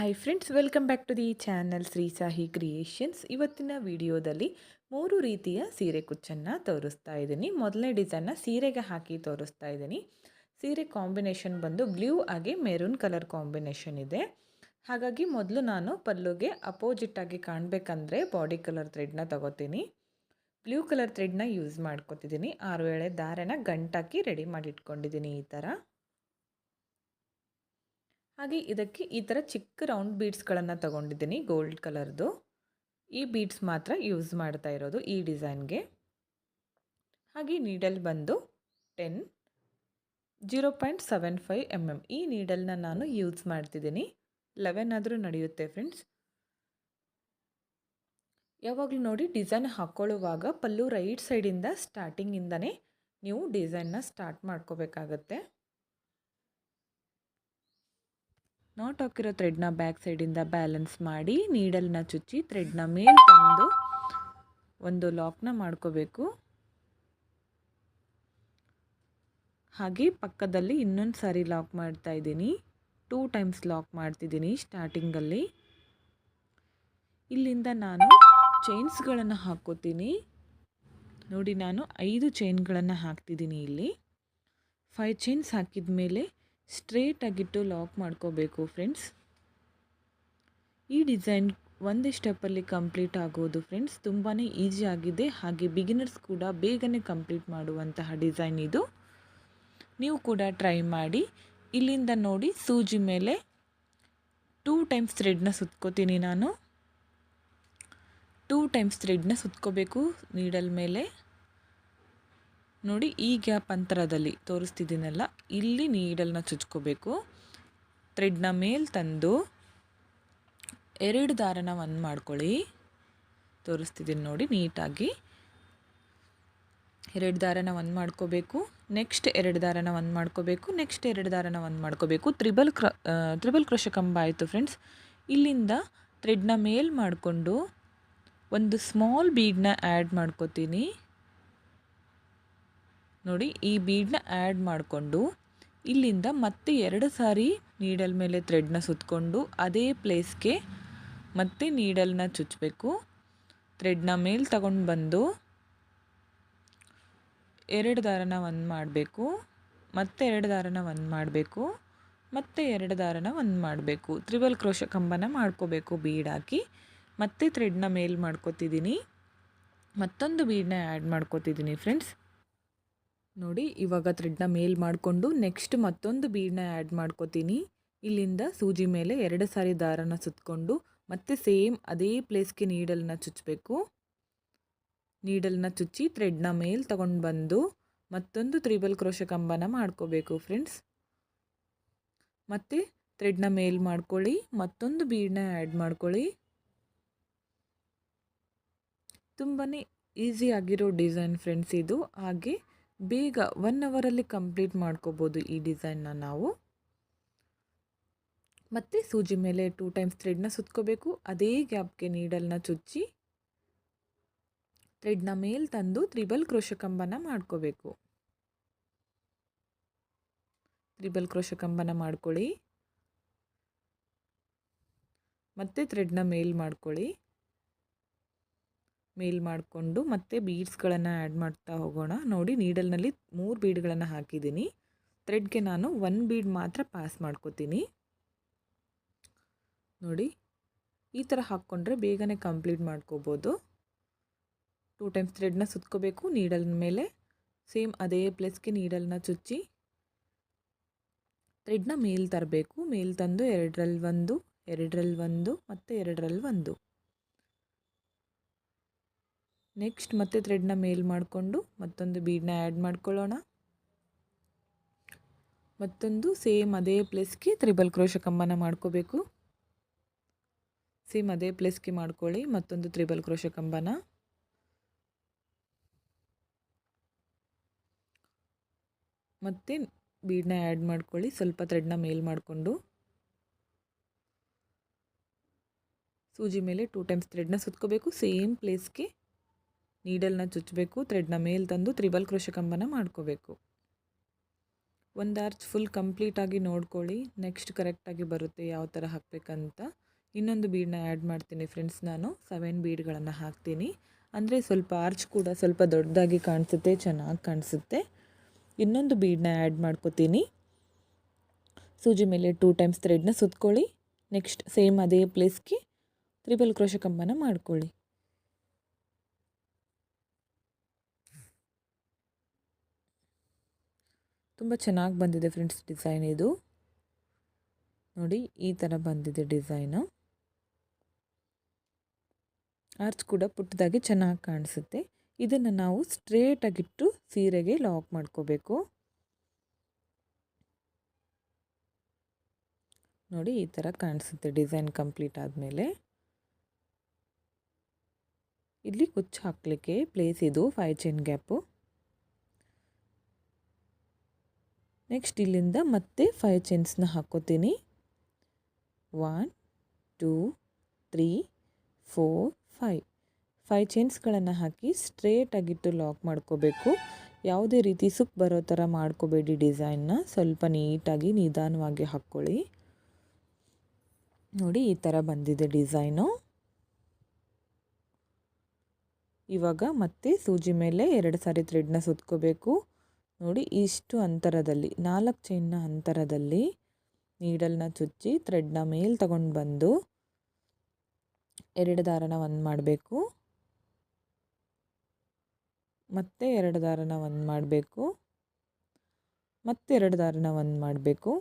Hi friends welcome back to the channel Shri Sahi creations ಇವತ್ತಿನ ವಿಡಿಯೋದಲ್ಲಿ ಮೂರು ರೀತಿಯ ಸೀರೆ ಕುಚ್ಚನ್ನು ತೋರಿಸ್ತಾ ಇದ್ದೀನಿ. ಮೊದಲನೇ ಡಿಸೈನ್ನ ಸೀರೆಗೆ ಹಾಕಿ ತೋರಿಸ್ತಾ ಇದ್ದೀನಿ. ಸೀರೆ ಕಾಂಬಿನೇಷನ್ ಬಂದು ಬ್ಲೂ ಆಗಿ ಮೆರೂನ್ ಕಲರ್ ಕಾಂಬಿನೇಷನ್ ಇದೆ. ಹಾಗಾಗಿ ಮೊದಲು ನಾನು ಪಲ್ಲುಗೆ ಅಪೋಸಿಟ್ ಆಗಿ ಕಾಣಬೇಕಂದ್ರೆ ಬಾಡಿ ಕಲರ್ ಥ್ರೆಡ್ನ ತಗೋತೀನಿ. ಬ್ಲೂ ಕಲರ್ ಥ್ರೆಡ್ನ ಯೂಸ್ ಮಾಡ್ಕೋತಿದ್ದೀನಿ. ಆರು ವೇಳೆ ದಾರನ ಗಂಟಾಕಿ ರೆಡಿ ಮಾಡಿ ಇಟ್ಕೊಂಡಿದ್ದೀನಿ ಈ ಥರ ಹಾಗೆ ಇದಕ್ಕೆ ಈ ಥರ ಚಿಕ್ಕ ರೌಂಡ್ ಬೀಡ್ಸ್ಗಳನ್ನು ತಗೊಂಡಿದ್ದೀನಿ ಗೋಲ್ಡ್ ಕಲರ್ದು ಈ ಬೀಡ್ಸ್ ಮಾತ್ರ ಯೂಸ್ ಮಾಡ್ತಾ ಇರೋದು ಈ ಡಿಸೈನ್ಗೆ ಹಾಗೆ ನೀಡಲ್ ಬಂದು ten zero point seven five M M ಈ ನೀಡಲ್ನ ನಾನು ಯೂಸ್ ಮಾಡ್ತಿದ್ದೀನಿ. ಲೆವೆನ್ ಆದರೂ ನಡೆಯುತ್ತೆ ಫ್ರೆಂಡ್ಸ್ ಯಾವಾಗಲೂ ನೋಡಿ ಡಿಸೈನ್ ಹಾಕ್ಕೊಳ್ಳುವಾಗ ಪಲ್ಲು ರೈಟ್ ಸೈಡಿಂದ ಸ್ಟಾರ್ಟಿಂಗಿಂದನೇ ನೀವು ಡಿಸೈನ್ನ ಸ್ಟಾರ್ಟ್ ಮಾಡ್ಕೋಬೇಕಾಗತ್ತೆ. ನಾಟ್ ಹಾಕಿರೋ ಥ್ರೆಡ್ನ ಬ್ಯಾಕ್ ಸೈಡಿಂದ ಬ್ಯಾಲೆನ್ಸ್ ಮಾಡಿ ನೀಡಲ್ನ ಚುಚ್ಚಿ ಥ್ರೆಡ್ನ ಮೇಲೆ ತಂದು ಒಂದು ಲಾಕ್ನ ಮಾಡ್ಕೋಬೇಕು. ಹಾಗೆ ಪಕ್ಕದಲ್ಲಿ ಇನ್ನೊಂದು ಸಾರಿ ಲಾಕ್ ಮಾಡ್ತಾ ಇದ್ದೀನಿ. ಟೂ ಟೈಮ್ಸ್ ಲಾಕ್ ಮಾಡ್ತಿದ್ದೀನಿ ಸ್ಟಾರ್ಟಿಂಗಲ್ಲಿ ಇಲ್ಲಿಂದ ನಾನು ಚೈನ್ಸ್ಗಳನ್ನು ಹಾಕೋತೀನಿ ನೋಡಿ ನಾನು ಐದು ಚೈನ್ಗಳನ್ನು ಹಾಕ್ತಿದ್ದೀನಿ ಇಲ್ಲಿ. ಫೈವ್ ಚೈನ್ಸ್ ಹಾಕಿದ ಮೇಲೆ ಸ್ಟ್ರೇಟಾಗಿಟ್ಟು ಲಾಕ್ ಮಾಡ್ಕೋಬೇಕು ಫ್ರೆಂಡ್ಸ್. ಈ ಡಿಸೈನ್ ಒಂದೇ ಸ್ಟೆಪ್ಪಲ್ಲಿ ಕಂಪ್ಲೀಟ್ ಆಗೋದು ಫ್ರೆಂಡ್ಸ್. ತುಂಬಾ ಈಸಿ ಆಗಿದೆ. ಹಾಗೆ ಬಿಗಿನರ್ಸ್ ಕೂಡ ಬೇಗನೆ ಕಂಪ್ಲೀಟ್ ಮಾಡುವಂತಹ ಡಿಸೈನ್ ಇದು. ನೀವು ಕೂಡ ಟ್ರೈ ಮಾಡಿ. ಇಲ್ಲಿಂದ ನೋಡಿ ಸೂಜಿ ಮೇಲೆ ಟೂ ಟೈಮ್ಸ್ ಥ್ರೆಡ್ನ ಸುತ್ಕೋತೀನಿ ನಾನು. ಟೂ ಟೈಮ್ಸ್ ಥ್ರೆಡ್ನ ಸುತ್ಕೋಬೇಕು ನೀಡಲ್ ಮೇಲೆ. ನೋಡಿ, ಈ ಗ್ಯಾಪ್ ಅಂತರದಲ್ಲಿ ತೋರಿಸ್ತಿದ್ದೀನಲ್ಲ, ಇಲ್ಲಿ ನೀಡಲ್ನ ಚುಚ್ಕೋಬೇಕು. ಥ್ರೆಡ್ನ ಮೇಲೆ ತಂದು ಎರಡು ದಾರನ ಒಂದು ಮಾಡ್ಕೊಳ್ಳಿ. ತೋರಿಸ್ತಿದ್ದೀನಿ ನೋಡಿ, ನೀಟಾಗಿ. ಎರಡು ದಾರನ ಒಂದು ಮಾಡ್ಕೋಬೇಕು ನೆಕ್ಸ್ಟ್ ಎರಡು ದಾರನ ಒಂದು ಮಾಡ್ಕೋಬೇಕು ನೆಕ್ಸ್ಟ್ ಎರಡು ದಾರನ ಒಂದು ಮಾಡ್ಕೋಬೇಕು ತ್ರಿಬಲ್ ಕ್ರ ತ್ರಿಬಲ್ ಕ್ರೋಶ ಕಂಬ ಆಯಿತು ಫ್ರೆಂಡ್ಸ್ ಇಲ್ಲಿಂದ ಥ್ರೆಡ್ನ ಮೇಲ್ ಮಾಡಿಕೊಂಡು ಒಂದು ಸ್ಮಾಲ್ ಬೀಡನ್ನ ಆ್ಯಡ್ ಮಾಡ್ಕೋತೀನಿ. ನೋಡಿ, ಈ ಬೀಡನ್ನ ಆ್ಯಡ್ ಮಾಡಿಕೊಂಡು ಇಲ್ಲಿಂದ ಮತ್ತೆ ಎರಡು ಸಾರಿ ನೀಡಲ್ ಮೇಲೆ ಥ್ರೆಡ್ನ ಸುತ್ತಕೊಂಡು ಅದೇ ಪ್ಲೇಸ್ಗೆ ಮತ್ತೆ ನೀಡಲ್ನ ಚುಚ್ಚಬೇಕು ಥ್ರೆಡ್ನ ಮೇಲೆ ತಗೊಂಡು ಬಂದು ಎರಡು ದಾರನ ಒಂದು ಮಾಡಬೇಕು, ಮತ್ತೆ ಎರಡು ದಾರನ ಒಂದು ಮಾಡಬೇಕು, ಮತ್ತೆ ಎರಡು ದಾರನ ಒಂದು ಮಾಡಬೇಕು. ತ್ರಿಬಲ್ ಕ್ರೋಶ ಕಂಬನ ಮಾಡ್ಕೋಬೇಕು ಬೀಡ್ ಹಾಕಿ. ಮತ್ತೆ ಥ್ರೆಡ್ನ ಮೇಲ್ ಮಾಡ್ಕೋತಿದ್ದೀನಿ. ಮತ್ತೊಂದು ಬೀಡನ್ನ ಆ್ಯಡ್ ಮಾಡ್ಕೋತಿದ್ದೀನಿ ಫ್ರೆಂಡ್ಸ್ ನೋಡಿ, ಇವಾಗ ಥ್ರೆಡ್ನ ಮೇಲ್ ಮಾಡಿಕೊಂಡು ನೆಕ್ಸ್ಟ್ ಮತ್ತೊಂದು ಬೀಡನ್ನ ಆ್ಯಡ್ ಮಾಡ್ಕೋತೀನಿ. ಇಲ್ಲಿಂದ ಸೂಜಿ ಮೇಲೆ ಎರಡು ಸಾರಿ ದಾರನ ಸುತ್ತಕೊಂಡು ಮತ್ತೆ ಸೇಮ್ ಅದೇ ಪ್ಲೇಸ್ಗೆ ನೀಡಲ್ನ ಚುಚ್ಚಬೇಕು ನೀಡಲ್ನ ಚುಚ್ಚಿ ಥ್ರೆಡ್ನ ಮೇಲೆ ತಗೊಂಡು ಬಂದು ಮತ್ತೊಂದು ತ್ರಿಬಲ್ ಕ್ರೋಶ ಕಂಬನ ಮಾಡ್ಕೋಬೇಕು ಫ್ರೆಂಡ್ಸ್ ಮತ್ತು ಥ್ರೆಡ್ನ ಮೇಲ್ ಮಾಡ್ಕೊಳ್ಳಿ, ಮತ್ತೊಂದು ಬೀಡನ್ನ ಆ್ಯಡ್ ಮಾಡ್ಕೊಳ್ಳಿ. ತುಂಬಾ ಈಸಿ ಆಗಿರೋ ಡಿಸೈನ್ ಫ್ರೆಂಡ್ಸ್ ಇದು. ಹಾಗೆ ಬೇಗ ಒನ್ ಅವರಲ್ಲಿ ಕಂಪ್ಲೀಟ್ ಮಾಡ್ಕೋಬೋದು ಈ ಡಿಸೈನ್ನ ನಾವು. ಮತ್ತು ಸೂಜಿ ಮೇಲೆ ಟೂ ಟೈಮ್ಸ್ ಥ್ರೆಡ್ನ ಸುತ್ಕೋಬೇಕು. ಅದೇ ಗ್ಯಾಪ್ಗೆ ನೀಡಲ್ನ ಚುಚ್ಚಿ ಥ್ರೆಡ್ನ ಮೇಲೆ ತಂದು ತ್ರಿಬಲ್ ಕ್ರೋಶ ಕಂಬನ ಮಾಡ್ಕೋಬೇಕು. ತ್ರಿಬಲ್ ಕ್ರೋಶ ಕಂಬನ ಮಾಡ್ಕೊಳ್ಳಿ. ಮತ್ತೆ ಥ್ರೆಡ್ನ ಮೇಲ್ ಮಾಡ್ಕೊಳ್ಳಿ. ಮೇಲ್ ಮಾಡಿಕೊಂಡು ಮತ್ತೆ ಬೀಡ್ಸ್ಗಳನ್ನು ಆ್ಯಡ್ ಮಾಡ್ತಾ ಹೋಗೋಣ. ನೋಡಿ ನೀಡಲ್ನಲ್ಲಿ ಮೂರು ಬೀಡ್ಗಳನ್ನು ಹಾಕಿದ್ದೀನಿ. ಥ್ರೆಡ್ಗೆ ನಾನು ಒನ್ ಬೀಡ್ ಮಾತ್ರ ಪಾಸ್ ಮಾಡ್ಕೋತೀನಿ. ನೋಡಿ, ಈ ಥರ ಹಾಕ್ಕೊಂಡ್ರೆ ಬೇಗನೆ ಕಂಪ್ಲೀಟ್ ಮಾಡ್ಕೋಬೋದು. ಟೂ ಟೈಮ್ಸ್ ಥ್ರೆಡ್ನ ಸುತ್ಕೋಬೇಕು, ನೀಡಲ್ ಮೇಲೆ. ಸೇಮ್ ಅದೇ ಪ್ಲೇಸ್ಗೆ ನೀಡಲ್ನ ಚುಚ್ಚಿ ಥ್ರೆಡ್ನ ಮೇಲ್ ತರಬೇಕು. ಮೇಲ್ ತಂದು ಎರಡರಲ್ಲಿ ಒಂದು ಎರಡರಲ್ಲಿ ಒಂದು ಮತ್ತು ಎರಡರಲ್ಲಿ ಒಂದು. ನೆಕ್ಸ್ಟ್ ಮತ್ತೆ ಥ್ರೆಡ್ನ ಮೇಲ್ ಮಾಡಿಕೊಂಡು ಮತ್ತೊಂದು ಬೀಡನ್ನ ಆ್ಯಡ್ ಮಾಡ್ಕೊಳ್ಳೋಣ. ಮತ್ತೊಂದು ಸೇಮ್ ಅದೇ ಪ್ಲೇಸ್ಗೆ ತ್ರಿಬಲ್ ಕ್ರೋಶ ಕಂಬನ ಮಾಡ್ಕೋಬೇಕು. ಸೇಮ್ ಅದೇ ಪ್ಲೇಸ್ಗೆ ಮಾಡ್ಕೊಳ್ಳಿ ಮತ್ತೊಂದು ತ್ರಿಬಲ್ ಕ್ರೋಶ ಕಂಬನ. ಮತ್ತು ಬೀಡನ್ನ ಆ್ಯಡ್ ಮಾಡ್ಕೊಳ್ಳಿ ಸ್ವಲ್ಪ ಥ್ರೆಡ್ನ ಮೇಲ್ ಮಾಡಿಕೊಂಡು. ಸೂಜಿ ಮೇಲೆ ಟೂ ಟೈಮ್ಸ್ ಥ್ರೆಡ್ನ ಸುತ್ಕೋಬೇಕು. ಸೇಮ್ ಪ್ಲೇಸ್ಗೆ ನೀಡಲ್ನ ಚುಚ್ಚಬೇಕು, ಥ್ರೆಡ್ನ ಮೇಲೆ ತಂದು ತ್ರಿಬಲ್ ಕ್ರೋಶ ಕಂಬನ ಮಾಡ್ಕೋಬೇಕು. ಒಂದು ಆರ್ಚ್ ಫುಲ್ ಕಂಪ್ಲೀಟಾಗಿ ನೋಡ್ಕೊಳ್ಳಿ, ನೆಕ್ಸ್ಟ್ ಕರೆಕ್ಟಾಗಿ ಬರುತ್ತೆ ಯಾವ ಥರ ಹಾಕಬೇಕಂತ. ಇನ್ನೊಂದು ಬೀಡನ್ನ ಆ್ಯಡ್ ಮಾಡ್ತೀನಿ ಫ್ರೆಂಡ್ಸ್ ನಾನು, ಸೆವೆನ್ ಬೀಡ್ಗಳನ್ನು ಹಾಕ್ತೀನಿ. ಅಂದರೆ ಸ್ವಲ್ಪ ಆರ್ಚ್ ಕೂಡ ಸ್ವಲ್ಪ ದೊಡ್ಡದಾಗಿ ಕಾಣಿಸುತ್ತೆ, ಚೆನ್ನಾಗಿ ಕಾಣಿಸುತ್ತೆ. ಇನ್ನೊಂದು ಬೀಡನ್ನ ಆ್ಯಡ್ ಮಾಡ್ಕೋತೀನಿ. ಸೂಜಿ ಮೇಲೆ ಟೂ ಟೈಮ್ಸ್ ಥ್ರೆಡ್ನ ಸುತ್ಕೊಳ್ಳಿ, ನೆಕ್ಸ್ಟ್ ಸೇಮ್ ಅದೇ ಪ್ಲೇಸ್ಗೆ ತ್ರಿಬಲ್ ಕ್ರೋಶ ಕಂಬನ ಮಾಡ್ಕೊಳ್ಳಿ. ತುಂಬ ಚೆನ್ನಾಗಿ ಬಂದಿದೆ ಫ್ರೆಂಡ್ಸ್ ಡಿಸೈನ್ ಇದು. ನೋಡಿ, ಈ ಥರ ಬಂದಿದೆ ಡಿಸೈನು. ಆರ್ಚ್ ಕೂಡ ಪುಟ್ಟದಾಗಿ ಚೆನ್ನಾಗಿ ಕಾಣಿಸುತ್ತೆ. ಇದನ್ನು ನಾವು ಸ್ಟ್ರೇಟಾಗಿಟ್ಟು ಸೀರೆಗೆ ಲಾಕ್ ಮಾಡ್ಕೋಬೇಕು. ನೋಡಿ, ಈ ಥರ ಕಾಣಿಸುತ್ತೆ ಡಿಸೈನ್ ಕಂಪ್ಲೀಟ್ ಆದಮೇಲೆ. ಇಲ್ಲಿ ಕುಚ್ಚು ಹಾಕಲಿಕ್ಕೆ ಪ್ಲೇಸ್ ಇದು ಫೈವ್ ಚೈನ್ ಗ್ಯಾಪು ನೆಕ್ಸ್ಟ್ ಇಲ್ಲಿಂದ ಮತ್ತೆ ಫೈವ್ ಚೈನ್ಸ್ನ ಹಾಕ್ಕೋತೀನಿ one two three four five five ಚೈನ್ಸ್ಗಳನ್ನು ಹಾಕಿ ಸ್ಟ್ರೇಟಾಗಿಟ್ಟು ಲಾಕ್ ಮಾಡ್ಕೋಬೇಕು. ಯಾವುದೇ ರೀತಿ ಸುಕ್ ಬರೋ ಥರ ಮಾಡ್ಕೋಬೇಡಿ ಡಿಸೈನ್ನ ಸ್ವಲ್ಪ ನೀಟಾಗಿ ನಿಧಾನವಾಗಿ ಹಾಕ್ಕೊಳ್ಳಿ. ನೋಡಿ, ಈ ಥರ ಬಂದಿದೆ ಡಿಸೈನು ಇವಾಗ ಮತ್ತೆ ಸೂಜಿ ಮೇಲೆ ಎರಡು ಸಾರಿ ಥ್ರೆಡ್ನ ಸುತ್ಕೋಬೇಕು. ನೋಡಿ ಇಷ್ಟು ಅಂತರದಲ್ಲಿ, ನಾಲ್ಕು ಚೈನ್ನ ಅಂತರದಲ್ಲಿ ನೀಡಲ್ನ ಚುಚ್ಚಿ ಥ್ರೆಡ್ನ ಮೇಲೆ ತಗೊಂಡು ಬಂದು ಎರಡು ದಾರನ ಒಂದು ಮಾಡಬೇಕು. ಮತ್ತೆ ಎರಡು ದಾರನ ಒಂದು ಮಾಡಬೇಕು. ಮತ್ತೆ ಎರಡು ದಾರನ ಒಂದು ಮಾಡಬೇಕು.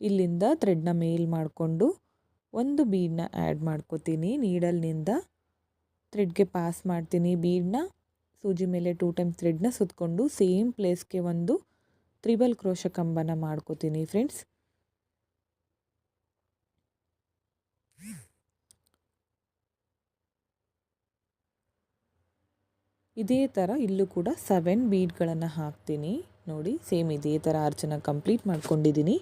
ಇಲ್ಲಿಂದ ಥ್ರೆಡ್ನ ಮೇಲ್ ಮಾಡಿಕೊಂಡು ಒಂದು ಬೀಡನ್ನ ಆ್ಯಡ್ ಮಾಡ್ಕೋತೀನಿ. ನೀಡಲ್ನಿಂದ ಥ್ರೆಡ್ಗೆ ಪಾಸ್ ಮಾಡ್ತೀನಿ ಬೀಡನ್ನ ಸೂಜಿ ಮೇಲೆ ಟೂ ಟೈಮ್ ಥ್ರೆಡ್ನ ಸುತ್ತಕೊಂಡು ಸೇಮ್ ಪ್ಲೇಸ್ಗೆ ಒಂದು ತ್ರಿಬಲ್ ಕ್ರೋಶ ಕಂಬನ ಮಾಡ್ಕೋತೀನಿ ಫ್ರೆಂಡ್ಸ್ ಇದೇ ಥರ ಇಲ್ಲೂ ಕೂಡ ಸೆವೆನ್ ಬೀಡ್ಗಳನ್ನು ಹಾಕ್ತೀನಿ. ನೋಡಿ ಸೇಮ್ ಇದೇ ಥರ ಅರ್ಚನ ಕಂಪ್ಲೀಟ್ ಮಾಡ್ಕೊಂಡಿದ್ದೀನಿ.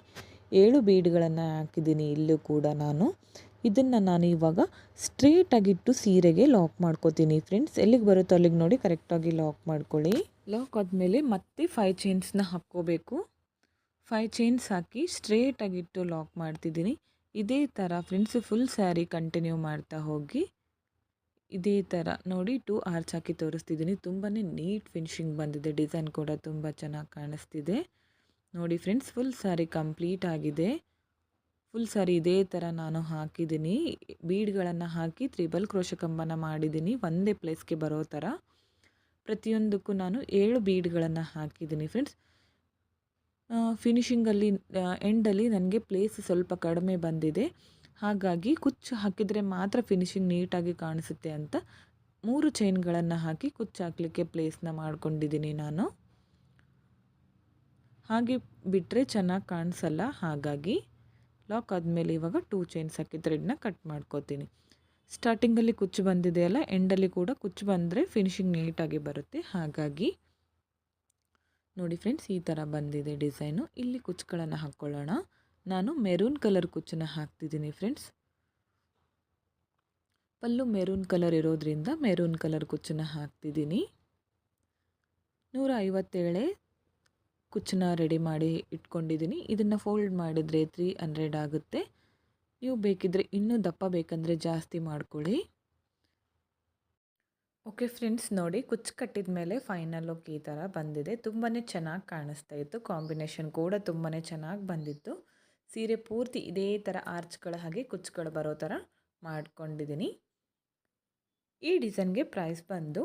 ಏಳು ಬೀಡ್ಗಳನ್ನು ಹಾಕಿದ್ದೀನಿ ಇಲ್ಲೂ ಕೂಡ ನಾನು. ಇದನ್ನು ನಾನು ಇವಾಗ ಸ್ಟ್ರೇಟಾಗಿಟ್ಟು ಸೀರೆಗೆ ಲಾಕ್ ಮಾಡ್ಕೋತೀನಿ ಫ್ರೆಂಡ್ಸ್ ಎಲ್ಲಿಗೆ ಬರುತ್ತೋ ಅಲ್ಲಿಗೆ ನೋಡಿ ಕರೆಕ್ಟಾಗಿ ಲಾಕ್ ಮಾಡ್ಕೊಳ್ಳಿ. ಲಾಕ್ ಆದಮೇಲೆ ಮತ್ತೆ ಫೈವ್ ಚೈನ್ಸ್ನ ಹಾಕ್ಕೋಬೇಕು. ಫೈವ್ ಚೈನ್ಸ್ ಹಾಕಿ ಸ್ಟ್ರೇಟಾಗಿಟ್ಟು ಲಾಕ್ ಮಾಡ್ತಿದ್ದೀನಿ. ಇದೇ ಥರ ಫ್ರೆಂಡ್ಸ್ ಫುಲ್ ಸ್ಯಾರಿ ಕಂಟಿನ್ಯೂ ಮಾಡ್ತಾ ಹೋಗಿ ಇದೇ ಥರ ನೋಡಿ ಟೂ ಆರ್ಚ್ ಹಾಕಿ ತೋರಿಸ್ತಿದ್ದೀನಿ. ತುಂಬಾ ನೀಟ್ ಫಿನಿಶಿಂಗ್ ಬಂದಿದೆ. ಡಿಸೈನ್ ಕೂಡ ತುಂಬ ಚೆನ್ನಾಗಿ ಕಾಣಿಸ್ತಿದೆ. ನೋಡಿ ಫ್ರೆಂಡ್ಸ್ ಫುಲ್ ಸ್ಯಾರಿ ಕಂಪ್ಲೀಟ್ ಆಗಿದೆ. ಫುಲ್ ಸಾರಿ ಇದೇ ಥರ ನಾನು ಹಾಕಿದ್ದೀನಿ. ಬೀಡ್ಗಳನ್ನು ಹಾಕಿ ತ್ರಿಬಲ್ ಕ್ರೋಶ ಕಂಬನ ಮಾಡಿದ್ದೀನಿ. ಒಂದೇ ಪ್ಲೇಸ್ಗೆ ಬರೋ ಥರ ಪ್ರತಿಯೊಂದಕ್ಕೂ ನಾನು ಏಳು ಬೀಡ್ಗಳನ್ನು ಹಾಕಿದ್ದೀನಿ ಫ್ರೆಂಡ್ಸ್ ಫಿನಿಶಿಂಗಲ್ಲಿ ಎಂಡಲ್ಲಿ ನನಗೆ ಪ್ಲೇಸ್ ಸ್ವಲ್ಪ ಕಡಿಮೆ ಬಂದಿದೆ. ಹಾಗಾಗಿ ಕುಚ್ಚು ಹಾಕಿದರೆ ಮಾತ್ರ ಫಿನಿಶಿಂಗ್ ನೀಟಾಗಿ ಕಾಣಿಸುತ್ತೆ ಅಂತ ಮೂರು ಚೈನ್ಗಳನ್ನು ಹಾಕಿ ಕುಚ್ಚು ಹಾಕಲಿಕ್ಕೆ ಪ್ಲೇಸ್ನ ಮಾಡ್ಕೊಂಡಿದ್ದೀನಿ ನಾನು. ಹಾಗೆ ಬಿಟ್ಟರೆ ಚೆನ್ನಾಗಿ ಕಾಣಿಸಲ್ಲ. ಹಾಗಾಗಿ ಲಾಕ್ ಆದಮೇಲೆ ಇವಾಗ ಟೂ ಚೈನ್ಸ್ ಹಾಕಿ ಥ್ರೆಡ್ನ ಕಟ್ ಮಾಡ್ಕೋತೀನಿ. ಸ್ಟಾರ್ಟಿಂಗಲ್ಲಿ ಕುಚ್ಚು ಬಂದಿದೆಯಲ್ಲ ಎಂಡಲ್ಲಿ ಕೂಡ ಕುಚ್ಚು ಬಂದರೆ ಫಿನಿಶಿಂಗ್ ನೀಟಾಗಿ ಬರುತ್ತೆ. ಹಾಗಾಗಿ ನೋಡಿ ಫ್ರೆಂಡ್ಸ್ ಈ ಥರ ಬಂದಿದೆ ಡಿಸೈನು ಇಲ್ಲಿ ಕುಚ್ಚುಗಳನ್ನು ಹಾಕ್ಕೊಳ್ಳೋಣ ನಾನು ಮೆರೂನ್ ಕಲರ್ ಕುಚ್ಚನ್ನ ಹಾಕ್ತಿದ್ದೀನಿ ಫ್ರೆಂಡ್ಸ್ ಪಲ್ಲು ಮೆರೂನ್ ಕಲರ್ ಇರೋದ್ರಿಂದ ಮೆರೂನ್ ಕಲರ್ ಕುಚ್ಚನ್ನ ಹಾಕ್ತಿದ್ದೀನಿ. ನೂರ ಐವತ್ತೇಳೆ ಕುಚ್ಚನ್ನ ರೆಡಿ ಮಾಡಿ ಇಟ್ಕೊಂಡಿದ್ದೀನಿ. ಇದನ್ನು ಫೋಲ್ಡ್ ಮಾಡಿದರೆ ತ್ರೀ ಹಂಡ್ರೆಡ್ ಆಗುತ್ತೆ. ನೀವು ಬೇಕಿದ್ದರೆ ಇನ್ನೂ ದಪ್ಪ ಬೇಕಂದರೆ ಜಾಸ್ತಿ ಮಾಡ್ಕೊಳ್ಳಿ. ಓಕೆ ಫ್ರೆಂಡ್ಸ್ ನೋಡಿ ಕುಚ್ಚು ಕಟ್ಟಿದ ಮೇಲೆ ಫೈನಲ್ ಲುಕ್ ಈ ಥರ ಬಂದಿದೆ. ತುಂಬಾ ಚೆನ್ನಾಗಿ ಕಾಣಿಸ್ತಾ ಇತ್ತು. ಕಾಂಬಿನೇಷನ್ ಕೂಡ ತುಂಬಾ ಚೆನ್ನಾಗಿ ಬಂದಿತ್ತು. ಸೀರೆ ಪೂರ್ತಿ ಇದೇ ಥರ ಆರ್ಚ್ಗಳ ಹಾಗೆ ಕುಚ್ಚುಗಳು ಬರೋ ಥರ ಮಾಡ್ಕೊಂಡಿದ್ದೀನಿ. ಈ ಡಿಸೈನ್ಗೆ ಪ್ರೈಸ್ ಬಂದು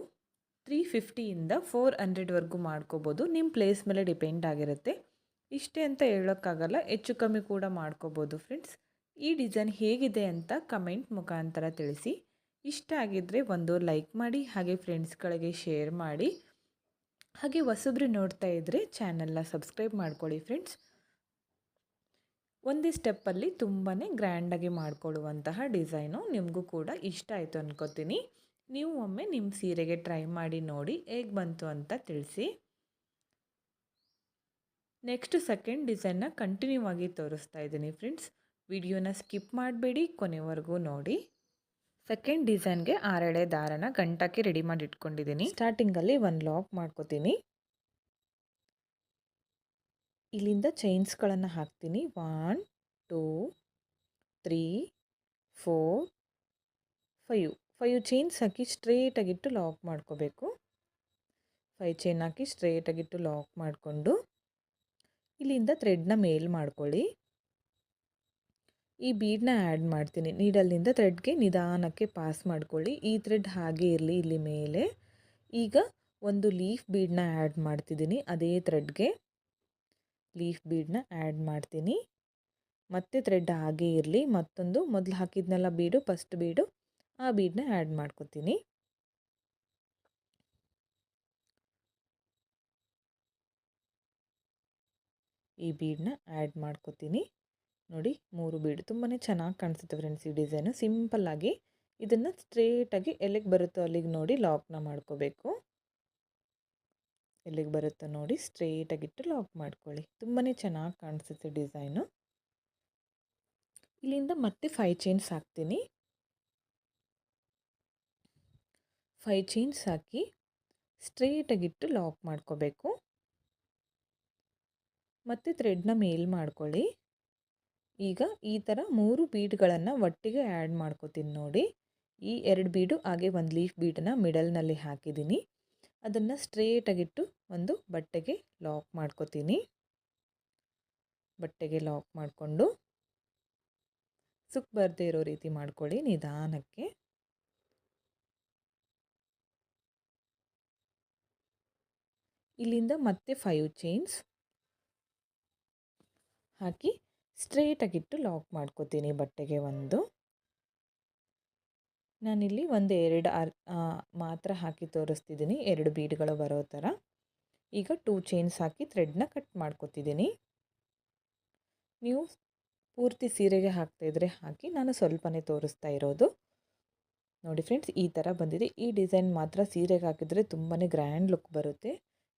ತ್ರೀ ಫಿಫ್ಟಿಯಿಂದ ಫೋರ್ ಹಂಡ್ರೆಡ್ವರೆಗೂ ಮಾಡ್ಕೋಬೋದು. ನಿಮ್ಮ ಪ್ಲೇಸ್ ಮೇಲೆ ಡಿಪೆಂಡ್ ಆಗಿರುತ್ತೆ. ಇಷ್ಟೇ ಅಂತ ಹೇಳೋಕ್ಕಾಗಲ್ಲ, ಹೆಚ್ಚು ಕಮ್ಮಿ ಕೂಡ ಮಾಡ್ಕೋಬೋದು ಫ್ರೆಂಡ್ಸ್ ಈ ಡಿಸೈನ್ ಹೇಗಿದೆ ಅಂತ ಕಮೆಂಟ್ ಮುಖಾಂತರ ತಿಳಿಸಿ. ಇಷ್ಟ ಆಗಿದ್ದರೆ ಒಂದು ಲೈಕ್ ಮಾಡಿ, ಹಾಗೆ ಫ್ರೆಂಡ್ಸ್ಗಳಿಗೆ ಶೇರ್ ಮಾಡಿ. ಹಾಗೆ ಹೊಸಬ್ರು ನೋಡ್ತಾ ಇದ್ದರೆ ಚಾನಲ್ನ ಸಬ್ಸ್ಕ್ರೈಬ್ ಮಾಡ್ಕೊಳ್ಳಿ ಫ್ರೆಂಡ್ಸ್ ಒಂದೇ ಸ್ಟೆಪ್ಪಲ್ಲಿ ತುಂಬಾ ಗ್ರ್ಯಾಂಡಾಗಿ ಮಾಡಿಕೊಳ್ಳುವಂತಹ ಡಿಸೈನು ನಿಮಗೂ ಕೂಡ ಇಷ್ಟ ಆಯಿತು ಅನ್ಕೋತೀನಿ. ನೀವು ಒಮ್ಮೆ ನಿಮ್ಮ ಸೀರೆಗೆ ಟ್ರೈ ಮಾಡಿ ನೋಡಿ ಹೇಗೆ ಬಂತು ಅಂತ ತಿಳಿಸಿ. ನೆಕ್ಸ್ಟ್ ಸೆಕೆಂಡ್ ಡಿಸೈನ್ನ ಕಂಟಿನ್ಯೂ ಆಗಿ ತೋರಿಸ್ತಾ ಇದ್ದೀನಿ ಫ್ರೆಂಡ್ಸ್ ವಿಡಿಯೋನ ಸ್ಕಿಪ್ ಮಾಡಬೇಡಿ, ಕೊನೆವರೆಗೂ ನೋಡಿ. ಸೆಕೆಂಡ್ ಡಿಸೈನ್ಗೆ ಆರೆಳೆ ದಾರನ ಗಂಟಾಕಿ ರೆಡಿ ಮಾಡಿ ಇಟ್ಕೊಂಡಿದ್ದೀನಿ. ಸ್ಟಾರ್ಟಿಂಗಲ್ಲಿ ಒಂದು ಲಾಕ್ ಮಾಡ್ಕೋತೀನಿ. ಇಲ್ಲಿಂದ ಚೈನ್ಸ್ಗಳನ್ನು ಹಾಕ್ತೀನಿ. One two three four five five chains ಹಾಕಿ ಸ್ಟ್ರೇಟಾಗಿಟ್ಟು ಲಾಕ್ ಮಾಡ್ಕೋಬೇಕು. ಫೈವ್ ಚೈನ್ ಹಾಕಿ ಸ್ಟ್ರೇಟಾಗಿಟ್ಟು ಲಾಕ್ ಮಾಡಿಕೊಂಡು ಇಲ್ಲಿಂದ ಥ್ರೆಡ್ನ ಮೇಲ್ ಮಾಡ್ಕೊಳ್ಳಿ. ಈ ಬೀಡನ್ನ ಆ್ಯಡ್ ಮಾಡ್ತೀನಿ. ನೀಡಲ್ಲಿಂದ ಥ್ರೆಡ್ಗೆ ನಿಧಾನಕ್ಕೆ ಪಾಸ್ ಮಾಡ್ಕೊಳ್ಳಿ. ಈ ಥ್ರೆಡ್ ಹಾಗೆ ಇರಲಿ ಇಲ್ಲಿ ಮೇಲೆ. ಈಗ ಒಂದು ಲೀಫ್ ಬೀಡನ್ನ ಆ್ಯಡ್ ಮಾಡ್ತಿದ್ದೀನಿ ಅದೇ ಥ್ರೆಡ್ಗೆ ಲೀಫ್ ಬೀಡನ್ನ ಆ್ಯಡ್ ಮಾಡ್ತೀನಿ. ಮತ್ತೆ ಥ್ರೆಡ್ ಹಾಗೆ ಇರಲಿ. ಮತ್ತೊಂದು ಮೊದಲು ಹಾಕಿದ್ನೆಲ್ಲ ಬೀಡು ಫಸ್ಟ್ ಬೀಡು ಆ ಬೀಡನ್ನ ಆ್ಯಡ್ ಮಾಡ್ಕೊತೀನಿ. ಈ ಬೀಡನ್ನ ಆ್ಯಡ್ ಮಾಡ್ಕೊತೀನಿ. ನೋಡಿ, ಮೂರು ಬೀಡ್ ತುಂಬಾ ಚೆನ್ನಾಗಿ ಕಾಣಿಸುತ್ತೆ ಫ್ರೆಂಡ್ಸ್ ಈ ಡಿಸೈನು. ಸಿಂಪಲ್ಲಾಗಿ ಇದನ್ನು ಸ್ಟ್ರೇಟಾಗಿ ಎಲ್ಲಿಗೆ ಬರುತ್ತೋ ಅಲ್ಲಿಗೆ ನೋಡಿ ಲಾಕ್ನ ಮಾಡ್ಕೋಬೇಕು. ಎಲ್ಲಿಗೆ ಬರುತ್ತೋ ನೋಡಿ ಸ್ಟ್ರೇಟಾಗಿಟ್ಟು ಲಾಕ್ ಮಾಡ್ಕೊಳ್ಳಿ. ತುಂಬಾ ಚೆನ್ನಾಗಿ ಕಾಣಿಸುತ್ತೆ ಡಿಸೈನು. ಇಲ್ಲಿಂದ ಮತ್ತೆ ಫೈ ಚೈನ್ಸ್ ಹಾಕ್ತೀನಿ. ಫೈ ಚೈನ್ಸ್ ಹಾಕಿ ಸ್ಟ್ರೇಟಾಗಿಟ್ಟು ಲಾಕ್ ಮಾಡ್ಕೋಬೇಕು. ಮತ್ತು ಥ್ರೆಡ್ನ ಮೇಲ್ ಮಾಡ್ಕೊಳ್ಳಿ. ಈಗ ಈ ಥರ ಮೂರು ಬೀಡ್ಗಳನ್ನು ಒಟ್ಟಿಗೆ ಆ್ಯಡ್ ಮಾಡ್ಕೋತೀನಿ ನೋಡಿ. ಈ ಎರಡು ಬೀಡು ಹಾಗೆ ಒಂದು ಲೀಫ್ ಬೀಡನ್ನ ಮಿಡಲ್ನಲ್ಲಿ ಹಾಕಿದ್ದೀನಿ. ಅದನ್ನು ಸ್ಟ್ರೇಟಾಗಿಟ್ಟು ಒಂದು ಬಟ್ಟೆಗೆ ಲಾಕ್ ಮಾಡ್ಕೋತೀನಿ. ಬಟ್ಟೆಗೆ ಲಾಕ್ ಮಾಡಿಕೊಂಡು ಸುಕ್ ಬರದೇ ಇರೋ ರೀತಿ ಮಾಡ್ಕೊಳ್ಳಿ ನಿಧಾನಕ್ಕೆ. ಇಲ್ಲಿಂದ ಮತ್ತೆ ಫೈವ್ ಚೈನ್ಸ್ ಹಾಕಿ ಸ್ಟ್ರೇಟಾಗಿಟ್ಟು ಲಾಕ್ ಮಾಡ್ಕೋತೀನಿ ಬಟ್ಟೆಗೆ ಒಂದು. ನಾನಿಲ್ಲಿ ಒಂದು ಎರಡು ಅರ್ ಮಾತ್ರ ಹಾಕಿ ತೋರಿಸ್ತಿದ್ದೀನಿ. ಎರಡು ಬೀಡ್ಗಳು ಬರೋ ಥರ ಈಗ ಟೂ ಚೈನ್ಸ್ ಹಾಕಿ ಥ್ರೆಡ್ನ ಕಟ್ ಮಾಡ್ಕೋತಿದ್ದೀನಿ. ನೀವು ಪೂರ್ತಿ ಸೀರೆಗೆ ಹಾಕ್ತಾಯಿದ್ರೆ ಹಾಕಿ ನಾನು ಸ್ವಲ್ಪನೇ ತೋರಿಸ್ತಾ ಇರೋದು. ನೋಡಿ ಫ್ರೆಂಡ್ಸ್ ಈ ಥರ ಬಂದಿದೆ. ಈ ಡಿಸೈನ್ ಮಾತ್ರ ಸೀರೆಗೆ ಹಾಕಿದರೆ ತುಂಬಾ ಗ್ರ್ಯಾಂಡ್ ಲುಕ್ ಬರುತ್ತೆ.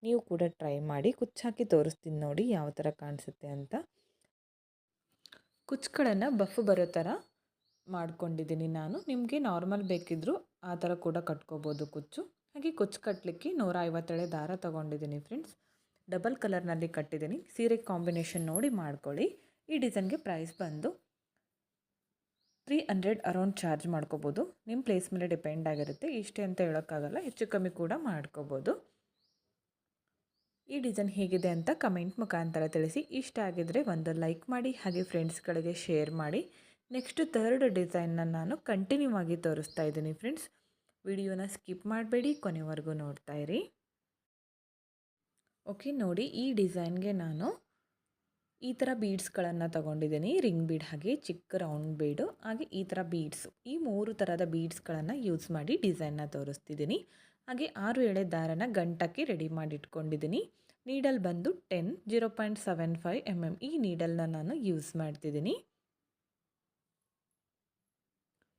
ನೀವು ಕೂಡ ಟ್ರೈ ಮಾಡಿ ಕುಚ್ಚಾಕಿ ತೋರಿಸ್ತೀನಿ ನೋಡಿ ಯಾವ ಥರ ಕಾಣಿಸುತ್ತೆ ಅಂತ. ಕುಚ್ಚುಗಳನ್ನು ಬಫ್ ಬರೋ ಥರ ಮಾಡ್ಕೊಂಡಿದ್ದೀನಿ ನಾನು. ನಿಮಗೆ ನಾರ್ಮಲ್ ಬೇಕಿದ್ದರೂ ಆ ಥರ ಕೂಡ ಕಟ್ಕೋಬೋದು ಕುಚ್ಚು. ಹಾಗೆ ಕುಚ್ಚು ಕಟ್ಟಲಿಕ್ಕೆ ನೂರ ಐವತ್ತೇಳೆ ದಾರ ತೊಗೊಂಡಿದ್ದೀನಿ ಫ್ರೆಂಡ್ಸ್. ಡಬಲ್ ಕಲರ್ನಲ್ಲಿ ಕಟ್ಟಿದ್ದೀನಿ. ಸೀರೆ ಕಾಂಬಿನೇಷನ್ ನೋಡಿ ಮಾಡ್ಕೊಳ್ಳಿ. ಈ ಡಿಸೈನ್ಗೆ ಪ್ರೈಸ್ ಬಂದು ತ್ರೀ ಹಂಡ್ರೆಡ್ ಅರೌಂಡ್ ಚಾರ್ಜ್ ಮಾಡ್ಕೋಬೋದು. ನಿಮ್ಮ ಪ್ಲೇಸ್ ಮೇಲೆ ಡಿಪೆಂಡ್ ಆಗಿರುತ್ತೆ. ಇಷ್ಟೇ ಅಂತ ಹೇಳೋಕ್ಕಾಗಲ್ಲ. ಹೆಚ್ಚು ಕಮ್ಮಿ ಕೂಡ ಮಾಡ್ಕೋಬೋದು. ಈ ಡಿಸೈನ್ ಹೇಗಿದೆ ಅಂತ ಕಮೆಂಟ್ ಮುಖಾಂತರ ತಿಳಿಸಿ. ಇಷ್ಟ ಆಗಿದರೆ ಒಂದು ಲೈಕ್ ಮಾಡಿ, ಹಾಗೆ ಫ್ರೆಂಡ್ಸ್ಗಳಿಗೆ ಶೇರ್ ಮಾಡಿ. ನೆಕ್ಸ್ಟ್ ಥರ್ಡ್ ಡಿಸೈನ್ನ ನಾನು ಕಂಟಿನ್ಯೂ ಆಗಿ ತೋರಿಸ್ತಾ ಇದ್ದೀನಿ ಫ್ರೆಂಡ್ಸ್. ವಿಡಿಯೋನ ಸ್ಕಿಪ್ ಮಾಡಬೇಡಿ, ಕೊನೆವರೆಗೂ ನೋಡ್ತಾ ಇರಿ. ಓಕೆ, ನೋಡಿ ಈ ಡಿಸೈನ್ಗೆ ನಾನು ಈ ಥರ ಬೀಡ್ಸ್ಗಳನ್ನು ತಗೊಂಡಿದ್ದೀನಿ. ರಿಂಗ್ ಬೀಡ್ ಹಾಗೆ ಚಿಕ್ಕ ರೌಂಡ್ ಬೀಡು, ಹಾಗೆ ಈ ಥರ ಬೀಡ್ಸು. ಈ ಮೂರು ಥರದ ಬೀಡ್ಸ್ಗಳನ್ನು ಯೂಸ್ ಮಾಡಿ ಡಿಸೈನ್ನ ತೋರಿಸ್ತಿದ್ದೀನಿ. ಹಾಗೆ ಆರು ಎಳೆ ದಾರನ ಗಂಟಕ್ಕೆ ರೆಡಿ ಮಾಡಿ ಇಟ್ಕೊಂಡಿದ್ದೀನಿ ನೀಡಲ್ ಬಂದು ten zero point seven five M M ಈ ನೀಡಲ್ನ ನಾನು ಯೂಸ್ ಮಾಡ್ತಿದ್ದೀನಿ.